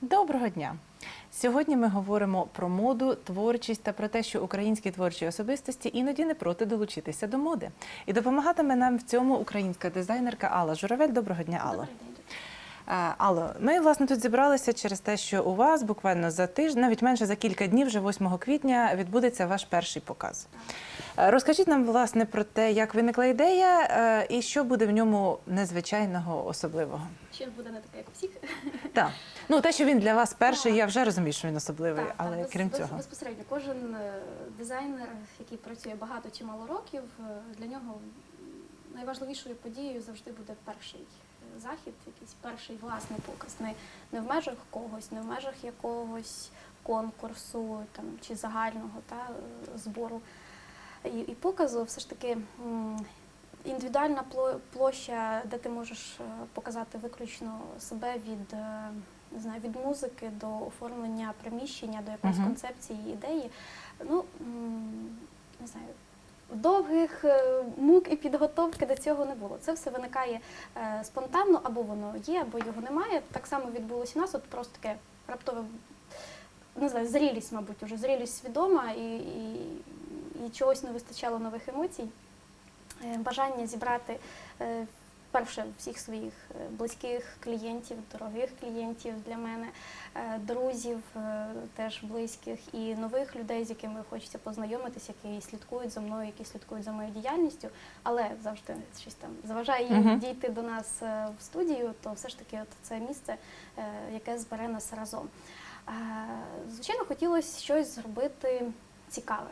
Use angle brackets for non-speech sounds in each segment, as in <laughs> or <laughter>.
Доброго дня! Сьогодні ми говоримо про моду, творчість та про те, що українські творчі особистості іноді не проти долучитися до моди. І допомагатиме нам в цьому українська дизайнерка Алла Журавель. Доброго дня, Алла. Доброго день. Е, Алло, ми власне тут зібралися через те, що у вас буквально за тиждень, навіть менше за кілька днів, вже 8 квітня, відбудеться ваш перший показ. Е, Розкажіть нам власне про те, як виникла ідея е, і що буде в ньому незвичайного особливого. Ще буде не таке, як у всіх. <laughs> Так, ну те, що він для вас перший, я вже розумію, що він особливий, Так, але так, крім без- цього. безпосередньо кожен дизайнер, який працює багато чи мало років, для нього найважливішою подією завжди буде перший захід, якийсь перший власний показ. Не, не в межах когось, не в межах якогось конкурсу там, чи загального та, збору. І, і показу все ж таки. Індивідуальна пло- площа, де ти можеш е, показати виключно себе від, е, не знаю, від музики до оформлення приміщення, до якоїсь Мгм. концепції, ідеї. Ну, не знаю, довгих е, мук і підготовки до цього не було. Це все виникає е, спонтанно, або воно є, або його немає. Так само відбулося у нас, от просто таке раптове, не знаю, зрілість, мабуть, уже зрілість свідома і, і, і чогось не вистачало нових емоцій. Е, Бажання зібрати перше всіх своїх е, близьких клієнтів, дорогих клієнтів для мене, е, друзів е, теж близьких і нових людей, з якими хочеться познайомитися, які слідкують за мною, які слідкують за моєю діяльністю, але завжди щось там заважає їм Мгм. дійти до нас в студію, то все ж таки от це місце, яке збере нас разом. Звичайно, хотілося щось зробити цікаве.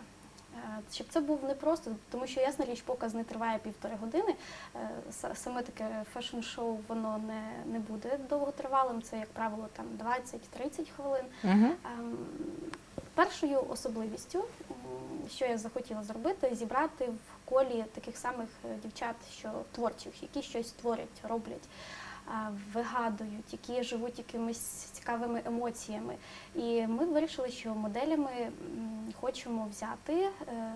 Е, Щоб це був не просто, тому що ясна річ, показ не триває півтори години. Е, Саме таке фешн-шоу воно не, не буде довготривалим. Це, як правило, там 20-30 хвилин. Угу. Першою особливістю, що я захотіла зробити, зібрати в колі таких самих е, дівчат, що творчих, які щось творять, роблять, вигадують, які живуть якимись цікавими емоціями. І ми вирішили, що моделями хочемо взяти. е,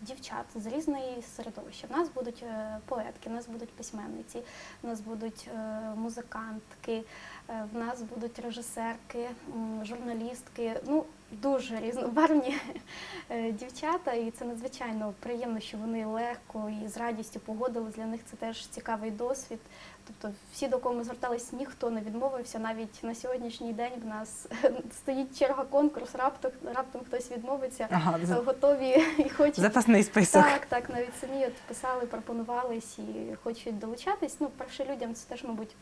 Дівчат з різної середовища. В нас будуть е, поетки, в нас будуть письменниці, в нас будуть е, музикантки, в нас будуть режисерки, журналістки. Ну, дуже різнобарвні е, дівчата, і це надзвичайно приємно, що вони легко і з радістю погодились. Для них це теж цікавий досвід. Тобто, всі, до кого ми звертались, ніхто не відмовився. Навіть на сьогоднішній день в нас <laughs> стоїть черга конкурс, раптом, раптом хтось відмовиться, Ага, готові і хочуть. запасний список. Так, так, навіть самі от писали, пропонувались і хочуть долучатись. Ну, перше людям це теж, мабуть,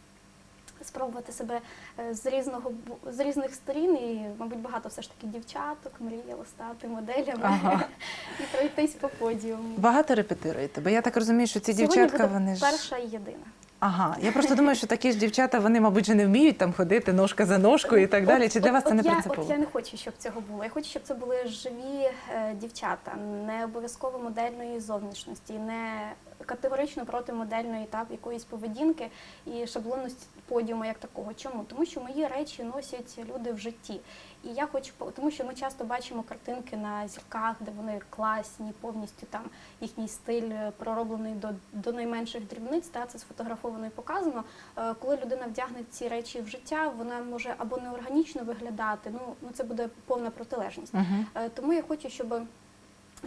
спробувати себе е, з різного з різних сторін, і, мабуть, багато все ж таки дівчаток мріяло стати моделями Ага. <laughs> і пройтись по подіуму. Багато репетируєте, бо я так розумію, що ці Сьогодні дівчатка, буде вони ж. перша і єдина. Ага, я просто думаю, що такі ж дівчата, вони, мабуть, же не вміють там ходити ножка за ножкою і так далі. Чи для вас це от не я, принципово? От я не хочу, щоб цього було. Я хочу, щоб це були живі е, дівчата, не обов'язково модельної зовнішності, не категорично проти модельної та якоїсь поведінки і шаблонності подіуму як такого. Чому? Тому що мої речі носять люди в житті. І я хочу, тому що ми часто бачимо картинки на зірках, де вони класні, повністю там їхній стиль е, пророблений до, до найменших дрібниць, та це сфотографовано і показано. Е, Коли людина вдягне ці речі в життя, вона може або неорганічно виглядати, ну, ну це буде повна протилежність. Мгм. Е, Тому я хочу, щоб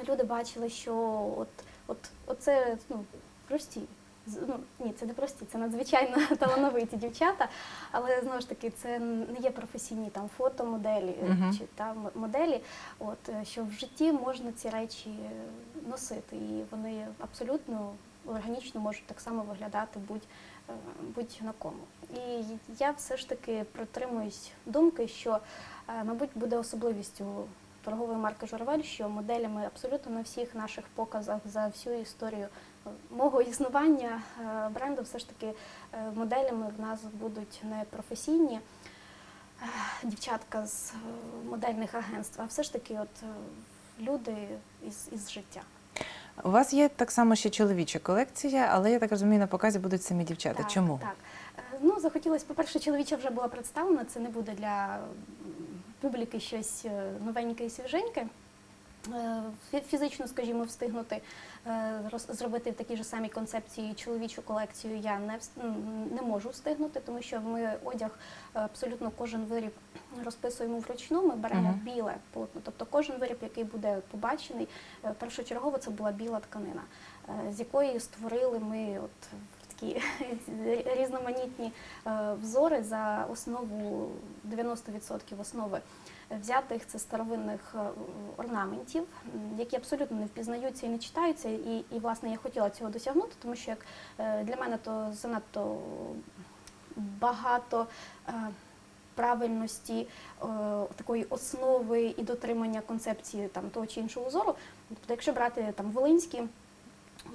люди бачили, що от, от, оце ну, прості. Ну, ні, це не прості, це надзвичайно <laughs> талановиті дівчата, але знову ж таки це не є професійні там фотомоделі Мгм. чи там моделі. От е, що в житті можна ці речі е, носити, і вони абсолютно органічно можуть так само виглядати будь, будь на кому. І я все ж таки притримуюсь думки, що, мабуть, буде особливістю торгової марки Журавель, що моделями абсолютно на всіх наших показах за всю історію мого існування е, бренду, все ж таки е, моделями в нас будуть не професійні е, дівчатка з модельних агентств, а все ж таки от люди із, із життя. У вас є так само ще чоловіча колекція, але я так розумію, на показі будуть самі дівчата. Так, Чому? Так. Ну, захотілося, по-перше, чоловіча вже була представлена, це не буде для публіки щось новеньке і свіженьке. Е, фі- фізично, скажімо, встигнути е, зробити в такій же самій концепції чоловічу колекцію я не, не можу встигнути, тому що ми одяг е, абсолютно кожен виріб розписуємо вручну. Ми беремо Мгм. біле полотно. Тобто кожен виріб, який буде побачений, першочергово це була біла тканина, з якої створили ми от такі різноманітні е, взори за основу 90% основи взятих це старовинних е, орнаментів, які абсолютно не впізнаються і не читаються. І, і власне я хотіла цього досягнути, тому що як е, для мене то занадто багато. Правильності такої основи і дотримання концепції там того чи іншого узору. Тобто, якщо брати там волинські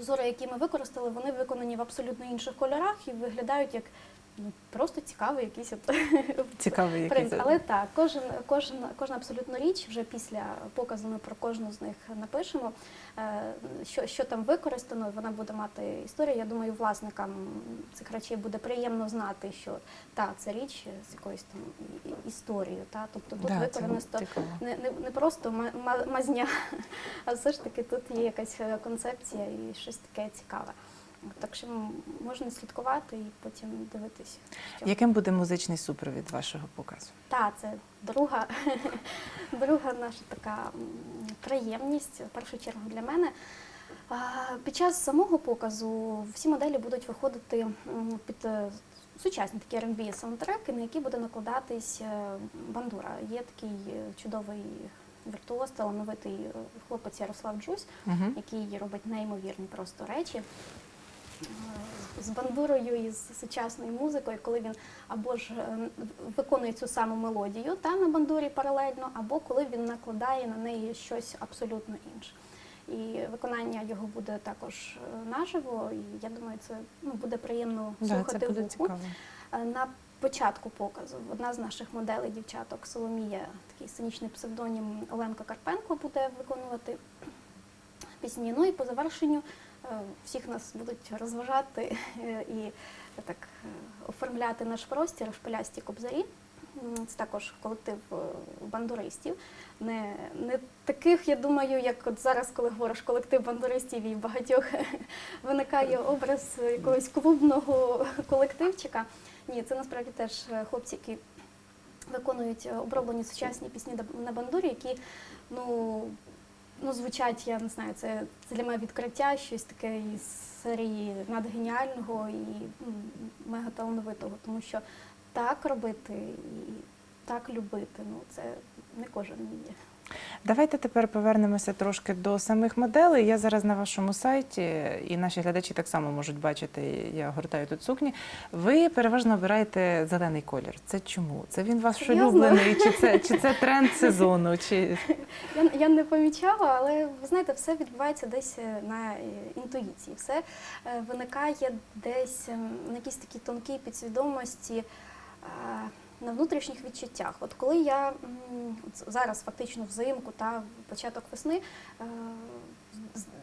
узори, які ми використали, вони виконані в абсолютно інших кольорах і виглядають як ну, просто цікавий якийсь от <laughs> Цікавий який принт. Але так, кожен, кожен, кожна абсолютно річ вже після показу ми про кожну з них напишемо, е, що, що там використано, вона буде мати історію. Я думаю, власникам цих речей буде приємно знати, що та це річ з якоюсь там історією. Та? Тобто тут Да, використано не, не, не просто ма- ма- мазня, <laughs> а все ж таки тут є якась концепція і щось таке цікаве. Так що можна слідкувати і потім дивитися. Що. Яким буде музичний супровід вашого показу? Та, це друга, <laughs> друга наша така приємність, в першу чергу для мене. Під час самого показу всі моделі будуть виходити під е, сучасні такі R&B саундтреки, на які буде накладатись е, бандура. Є такий е, чудовий віртуоз, талановитий хлопець Ярослав Джусь, Угу. який робить неймовірні просто речі. З бандурою і з сучасною музикою, коли він або ж е, виконує цю саму мелодію та на бандурі паралельно, або коли він накладає на неї щось абсолютно інше. І виконання його буде також е, наживо, і я думаю, це ну, буде приємно Да, слухати це буде вуху. цікаво. Е, На початку показу одна з наших моделей дівчаток Соломія, такий сценічний псевдонім Оленка Карпенко буде виконувати пісні. Ну і по завершенню всіх нас будуть розважати е, і так е, оформляти наш простір шпилясті кобзарі. Це також колектив е, бандуристів. Не, не таких, я думаю, як от зараз, коли говориш колектив бандуристів, і в багатьох <laughs> виникає образ якогось клубного колективчика. Ні, це насправді теж е, хлопці, які виконують е, оброблені сучасні пісні на бандурі, які ну, ну, звучать, я не знаю, це, це для мене відкриття, щось таке із серії надгеніального і мегаталановитого, мега талановитого, тому що так робити і так любити, ну це не кожен вміє. Давайте тепер повернемося трошки до самих моделей. Я зараз на вашому сайті, і наші глядачі так само можуть бачити. Я гортаю тут сукні. Ви переважно обираєте зелений колір. Це чому? Це він ваш Серйозно? улюблений? Чи це чи це тренд сезону? Чи Я, я не помічала, але ви знаєте, все відбувається десь е, на е, інтуїції. Все е, виникає десь ем, на якійсь такій тонкій підсвідомості. На внутрішніх відчуттях. От коли я от зараз фактично взимку та початок весни е,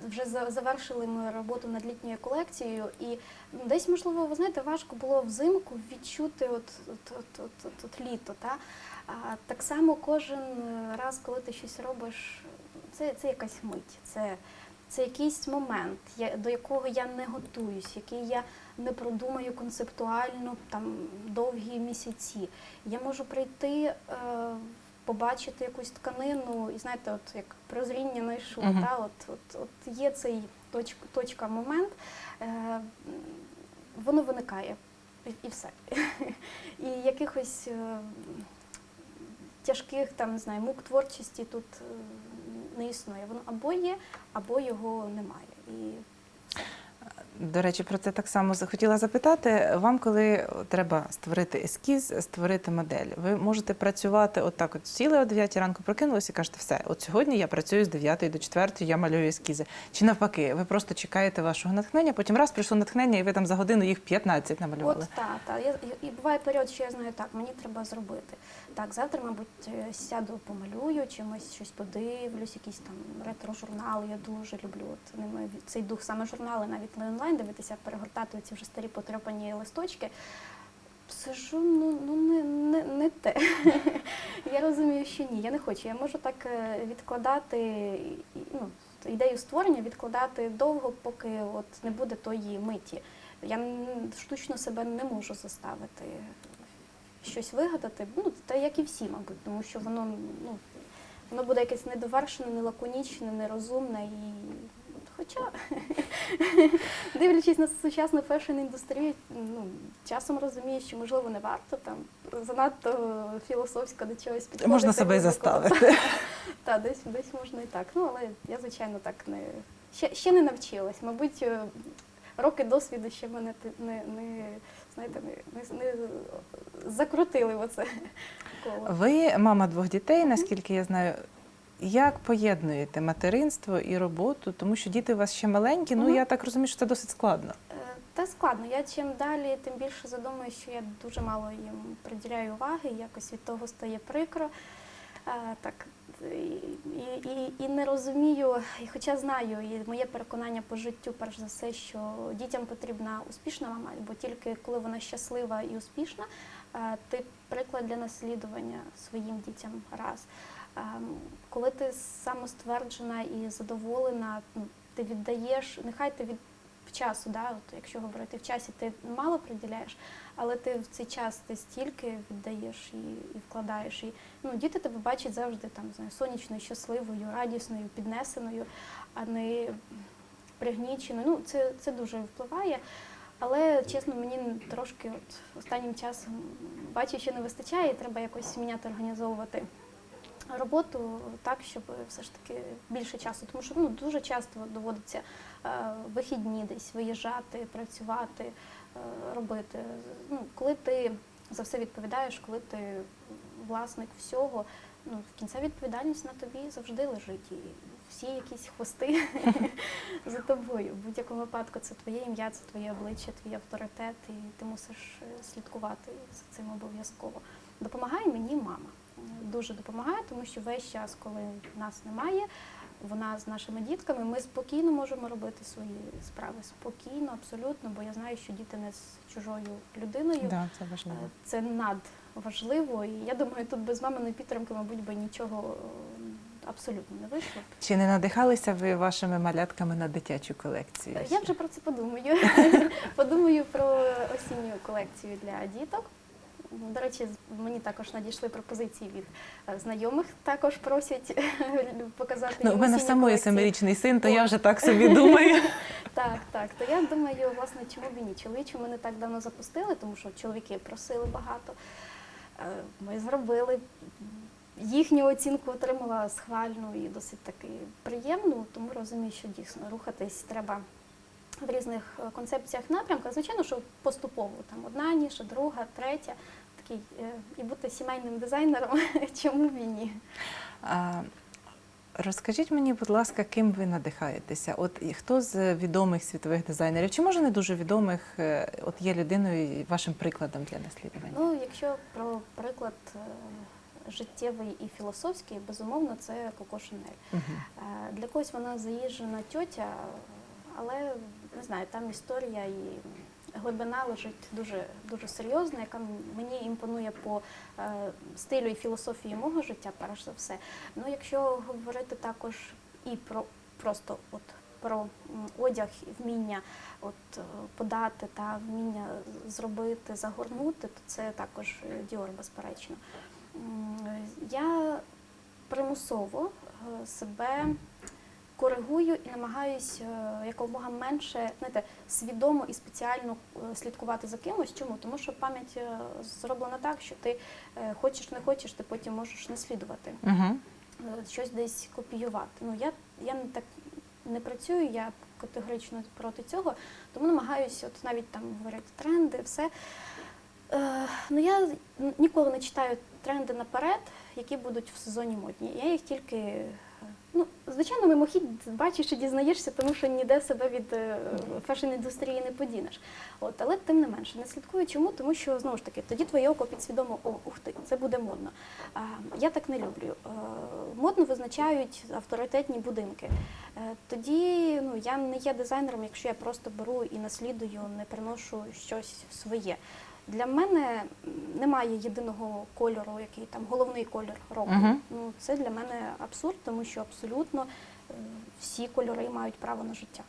вже завершили ми роботу над літньою колекцією, і ну, десь, можливо, ви знаєте, важко було взимку відчути от, от, от, от, от, от літо. Та? А так само кожен е, раз, коли ти щось робиш, це, це якась мить, це, це якийсь момент, до якого я не готуюсь, який я не продумаю концептуально там довгі місяці. Я можу прийти, е, побачити якусь тканину, і знаєте, от як прозріння знайшов, Мгм. та, от, от, от є цей точка, точка момент, е, воно виникає. І, і все. І якихось е, тяжких там, не знаю, мук творчості тут е, не існує. Воно або є, або його немає. І До речі, про це так само захотіла запитати. Вам, коли треба створити ескіз, створити модель, ви можете працювати отак: от сіли о 9 ранку, прокинулися і кажете, все, от сьогодні я працюю з 9 до 4, я малюю ескізи. Чи навпаки, ви просто чекаєте вашого натхнення, потім раз прийшло натхнення, і ви там за годину їх 15 намалювали. От так, та. І буває період, що я знаю, так, мені треба зробити. Так, завтра, мабуть, е, сяду, помалюю, чимось щось подивлюсь, якісь там ретро-журнали. Я дуже люблю от, ними цей дух саме журнали, навіть не онлайн дивитися, перегортати ці вже старі потрьопані листочки. Сижу, ну, ну не, не, не те. <laughs> Я розумію, що ні, я не хочу. Я можу так е, відкладати ну, ідею створення, відкладати довго, поки от не буде тої миті. Я штучно себе не можу заставити щось вигадати. Ну, та як і всі, мабуть, тому що воно, ну, воно буде якесь недовершене, нелаконічне, нерозумне і. Хоча, <laughs> дивлячись на сучасну фешн-індустрію, ну, часом розумію, що можливо не варто там занадто філософсько до чогось підходити. Можна себе і заставити. <laughs> Так, десь, десь можна і так. Ну, але я, звичайно, так не ще, ще не навчилась. Мабуть, е, роки досвіду ще мене не, не знаєте, не, не, не закрутили оце коло. Ви мама двох дітей, наскільки я знаю. Як поєднуєте материнство і роботу, тому що діти у вас ще маленькі, ну я так розумію, що це досить складно. Е, Та складно. Я чим далі, тим більше задумую, що я дуже мало їм приділяю уваги, якось від того стає прикро. Е, Так, і, і, і, не розумію, і хоча знаю, і моє переконання по життю, перш за все, що дітям потрібна успішна мама, бо тільки коли вона щаслива і успішна, е, ти приклад для наслідування своїм дітям раз. Ем, Коли ти самостверджена і задоволена, ти віддаєш, нехай ти від в часу, да, от якщо говорити в часі, ти мало приділяєш, але ти в цей час ти стільки віддаєш і, і вкладаєш. І ну, діти тебе бачать завжди там, не знаю, сонячною, щасливою, радісною, піднесеною, а не пригніченою. Ну, це, це дуже впливає. Але чесно, мені трошки от останнім часом бачу, що не вистачає, і треба якось міняти, організовувати роботу так, щоб все ж таки більше часу, тому що ну дуже часто доводиться вихідні десь виїжджати, працювати, е, робити. Ну, коли ти за все відповідаєш, коли ти власник всього, ну в кінця відповідальність на тобі завжди лежить. І всі якісь хвости <laughs> за тобою. В будь-якому випадку це твоє ім'я, це твоє обличчя, твій авторитет, і ти мусиш е, слідкувати за цим обов'язково. Допомагає мені мама. Дуже допомагає, тому що весь час, коли нас немає, вона з нашими дітками, ми спокійно можемо робити свої справи. Спокійно, абсолютно, бо я знаю, що діти не з чужою людиною. Да, це важливо. Е, Це надважливо. І я думаю, тут без маминої підтримки, мабуть, би нічого абсолютно не вийшло. Чи не надихалися ви вашими малятками на дитячу колекцію? Я вже про це подумаю. <laughs> Подумаю про осінню колекцію для діток. До речі, мені також надійшли пропозиції від е, знайомих. Також просять показати. Ну, у мене самої семирічний син, то О. я вже так собі думаю. <laughs> Так, так. То я думаю, власне, чому б і ні? Чоловічу ми не так давно запустили, тому що чоловіки просили багато. Е, Ми зробили. Їхню оцінку отримала схвальну і досить таки приємну, тому розумію, що дійсно рухатись треба в різних е, концепціях напрямках. Звичайно, що поступово там одна ніша, друга, третя. Такий, е, і бути сімейним дизайнером, <laughs> чому б і ні. Розкажіть мені, будь ласка, ким ви надихаєтеся? От хто з відомих світових дизайнерів, чи може не дуже відомих, е, от є людиною вашим прикладом для наслідування? Ну, якщо про приклад життєвий і філософський, безумовно, це Коко Шанель. Е, Для когось вона заїжджена тьотя, але не знаю, там історія і глибина лежить дуже, дуже серйозна, яка мені імпонує по е, стилю і філософії мого життя, перш за все. Ну, якщо говорити також і про просто от про одяг, і вміння от е, подати та вміння зробити, загорнути, то це також Діор, безперечно. Я примусово е, себе коригую і намагаюсь е, якомога менше знаєте, свідомо і спеціально е, слідкувати за кимось. Чому? Тому що пам'ять е, зроблена так, що ти хочеш не хочеш, ти потім можеш наслідувати е, щось десь копіювати. Ну я, я не так не працюю, я категорично проти цього, тому намагаюся, от навіть там говорять тренди, все. Ну я ніколи не читаю тренди наперед, які будуть в сезоні модні. Я їх тільки. Звичайно, мимохідь бачиш і дізнаєшся, тому що ніде себе від е, фешн-індустрії не подінеш. От, але тим не менше, не слідкую. Чому? Тому що знову ж таки, тоді твоє око підсвідомо, о, ух ти, це буде модно. А, я так не люблю. Е, модно визначають авторитетні будинки. Е, тоді ну, я не є дизайнером, якщо я просто беру і наслідую, не приношу щось своє. Для мене немає єдиного кольору, який там головний кольор року. Мгм. Ну це для мене абсурд, тому що абсолютно е, всі кольори мають право на життя.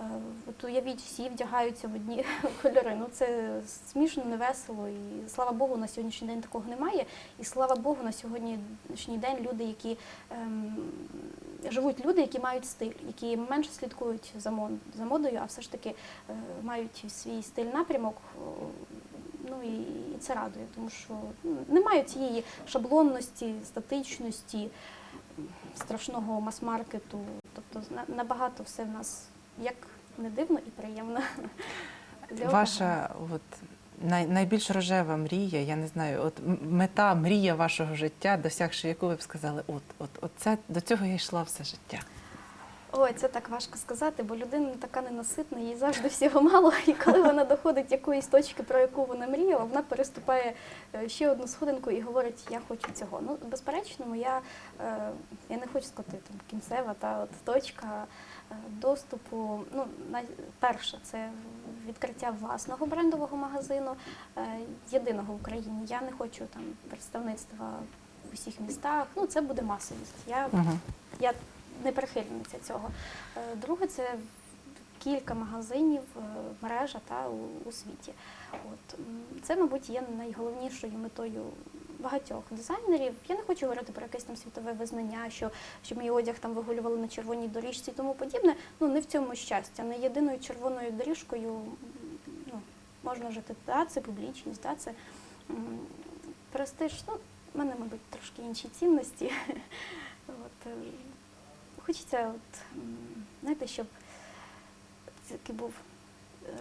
Е, От уявіть, всі вдягаються в одні <laughs> кольори. Ну це смішно, невесело. І слава Богу, на сьогоднішній день такого немає. І слава Богу, на сьогоднішній день люди, які ем, живуть люди, які мають стиль, які менше слідкують за модою, а все ж таки е, мають свій стиль напрямок. Ну і, і це радує, тому що ну, немає цієї шаблонності, статичності, страшного мас-маркету. Тобто на- набагато все в нас як не дивно і приємно. <laughs> Для Ваша от, най, найбільш рожева мрія, я не знаю, от мета, мрія вашого життя, досягши яку ви б сказали, от, от, от це до цього я йшла все життя. Ой, це так важко сказати, бо людина така ненаситна, їй завжди всього мало. І коли вона доходить якоїсь точки, про яку вона мріяла, вона переступає е, ще одну сходинку і говорить, я хочу цього. Ну, безперечно, моя, е, я не хочу сказати там кінцева та от точка е, доступу. Ну, перше, це відкриття власного брендового магазину, єдиного в Україні. Я не хочу там представництва в усіх містах. Ну, це буде масовість. Я Угу. я не прихильниця цього. Е, Друге, це кілька магазинів, е, мережа та у, у світі. От це, мабуть, є найголовнішою метою багатьох дизайнерів. Я не хочу говорити про якесь там світове визнання, що, що мій одяг там вигулювали на червоній доріжці і тому подібне. Ну не в цьому щастя. Не єдиною червоною доріжкою ну, можна жити. Да, це публічність, да, це престиж. Ну, в мене, мабуть, трошки інші цінності. <laughs> От, е, хочеться, от, знаєте, щоб такий був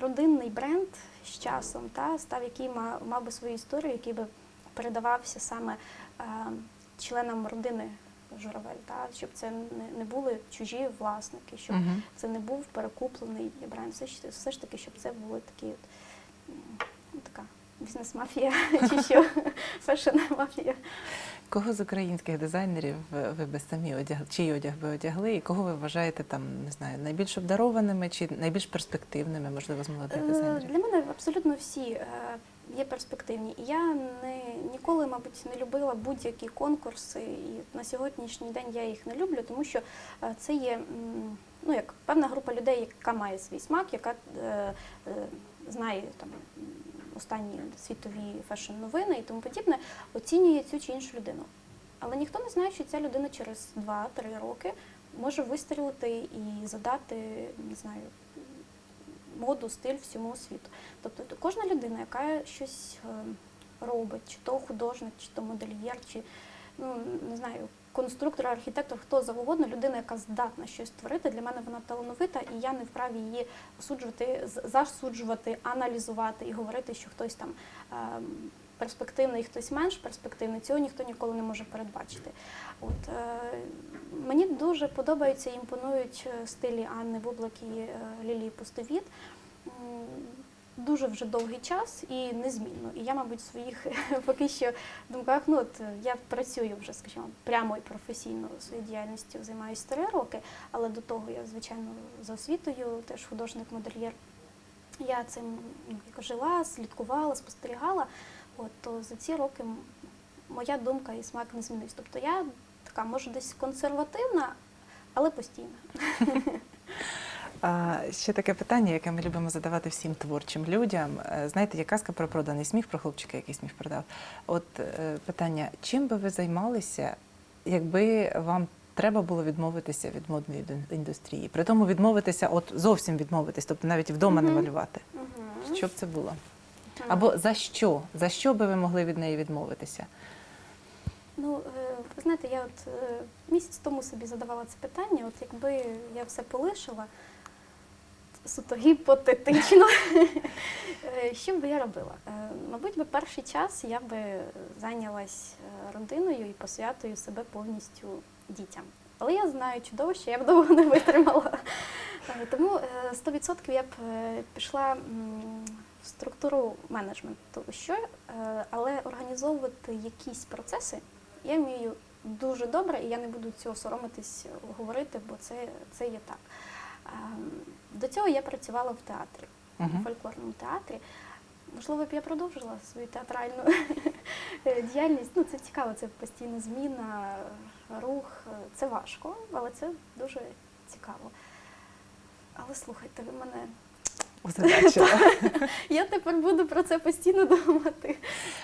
родинний бренд з часом, та, став, який мав, мав би свою історію, який би передавався саме е, членам родини Журавель, та, щоб це не, не були чужі власники, щоб Угу. це не був перекуплений бренд. Все, все ж таки, щоб це були такі от, ну, така бізнес-мафія <laughs> чи що, <laughs> фешн-мафія. Кого з українських дизайнерів ви би самі одягли, чий одяг би одягли, і кого ви вважаєте там, не знаю, найбільш обдарованими чи найбільш перспективними, можливо, з молодих Е, дизайнерів? Для мене абсолютно всі е, є перспективні. Я не ніколи, мабуть, не любила будь-які конкурси. І на сьогоднішній день я їх не люблю, тому що е, це є ну, як певна група людей, яка має свій смак, яка е, е, знає там. Останні світові фешн-новини і тому подібне, оцінює цю чи іншу людину. Але ніхто не знає, що ця людина через 2-3 роки може вистрілити і задати, не знаю, моду, стиль всьому світу. Тобто кожна людина, яка щось е, робить, чи то художник, чи то модельєр, чи ну не знаю, конструктор, архітектор, хто завгодно, людина, яка здатна щось творити, для мене вона талановита, і я не вправі її осуджувати, засуджувати, аналізувати і говорити, що хтось там. ем, Перспективний, хтось менш перспективний, цього ніхто ніколи не може передбачити. От е, мені дуже подобаються і імпонують е, стилі Анни Бублик і е, Лілії Пустовіт. Дуже вже довгий час і незмінно. І я, мабуть, в своїх <laughs> поки що думках, ну от я працюю вже, скажімо, прямо і професійно своєю діяльністю займаюся три роки, але до того я, звичайно, за освітою, теж художник-модельєр. Я цим ну, жила, слідкувала, спостерігала. От то за ці роки моя думка і смак не змінився. Тобто я така, може, десь консервативна, але постійна. <laughs> А ще таке питання, яке ми любимо задавати всім творчим людям. Е, Знаєте, є казка про проданий сміх, про хлопчика, який сміх продав. От е, питання: чим би ви займалися, якби вам треба було відмовитися від модної індустрії? При тому відмовитися, от зовсім відмовитись, тобто навіть вдома не Мгм. малювати. Мгм. Що б це було? Або за що? За що би ви могли від неї відмовитися? Ну, е, ви знаєте, я от місяць тому собі задавала це питання, от якби я все полишила суто гіпотетично, е, що би я робила? Е, Мабуть, би перший час я би зайнялась е, родиною і посвятою себе повністю дітям. Але я знаю чудово, що я б довго не витримала. Е, Тому е, 100% я б е, пішла в структуру менеджменту, що, е, але організовувати якісь процеси я вмію дуже добре, і я не буду цього соромитись е, говорити, бо це, це є так. Ем, До цього я працювала в театрі, Мгм. в фольклорному театрі. можливо б я продовжила свою театральну <laughs> діяльність. Ну, це цікаво, це постійна зміна, рух. Це важко, але це дуже цікаво. Але слухайте, ви мене. Озадачила. Я тепер буду про це постійно думати.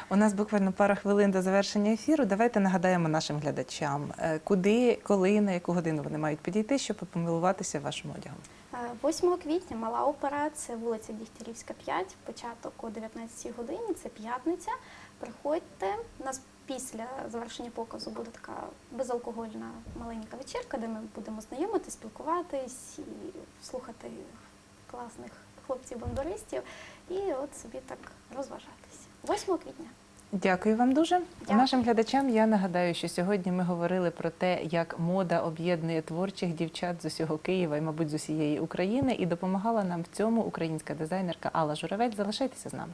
У нас буквально пара хвилин до завершення ефіру. Давайте нагадаємо нашим глядачам, е, куди, коли, на яку годину вони мають підійти, щоб помилуватися вашим одягом. Е, 8 квітня мала опера, це вулиця Дігтярівська, 5, початок о 19 годині, це п'ятниця. Приходьте. У нас після завершення показу буде така безалкогольна маленька вечірка, де ми будемо знайомитись, спілкуватись і слухати класних хлопців-бандуристів і от собі так розважатись. 8 квітня. Дякую вам дуже. Дякую. Нашим глядачам я нагадаю, що сьогодні ми говорили про те, як мода об'єднує творчих дівчат з усього Києва і, мабуть, з усієї України, і допомагала нам в цьому українська дизайнерка Алла Журавець. Залишайтеся з нами.